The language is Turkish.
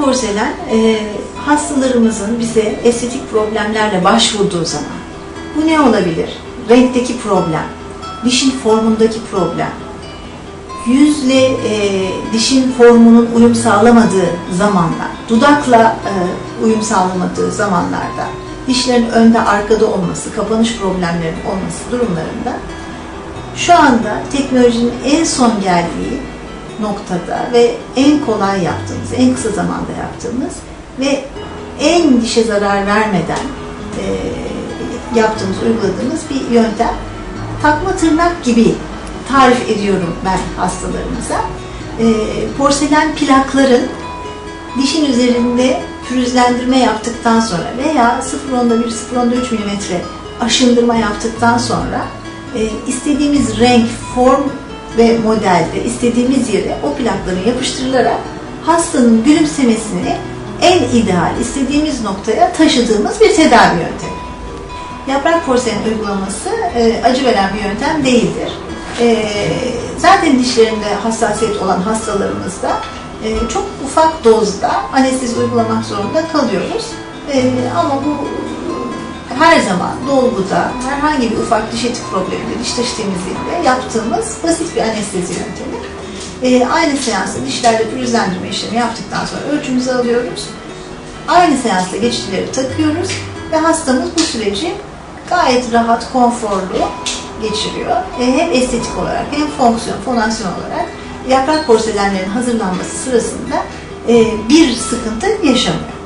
porselen e, hastalarımızın bize estetik problemlerle başvurduğu zaman bu ne olabilir? Renkteki problem, dişin formundaki problem, yüzle e, dişin formunun uyum sağlamadığı zamanlar, dudakla e, uyum sağlamadığı zamanlarda, dişlerin önde arkada olması, kapanış problemlerinin olması durumlarında şu anda teknolojinin en son geldiği noktada ve en kolay yaptığımız, en kısa zamanda yaptığımız ve en dişe zarar vermeden e, yaptığımız, uyguladığımız bir yöntem. Takma tırnak gibi tarif ediyorum ben hastalarımıza. E, porselen plakların dişin üzerinde pürüzlendirme yaptıktan sonra veya 0.1 0.3 mm aşındırma yaptıktan sonra e, istediğimiz renk, form ve modelde istediğimiz yere o plakların yapıştırılarak hastanın gülümsemesini en ideal istediğimiz noktaya taşıdığımız bir tedavi yöntemi. Yaprak porselen uygulaması e, acı veren bir yöntem değildir. E, zaten dişlerinde hassasiyet olan hastalarımızda e, çok ufak dozda anestezi uygulamak zorunda kalıyoruz. E, ama bu her zaman dolguda herhangi bir ufak diş eti probleminde, diş taşı temizliğinde yaptığımız basit bir anestezi yöntemi. E, aynı seansta dişlerde pürüzlendirme işlemi yaptıktan sonra ölçümüzü alıyoruz. Aynı seansla geçicileri takıyoruz ve hastamız bu süreci gayet rahat, konforlu geçiriyor. E, hem estetik olarak hem fonksiyon, fonasyon olarak yaprak porselenlerin hazırlanması sırasında e, bir sıkıntı yaşamıyor.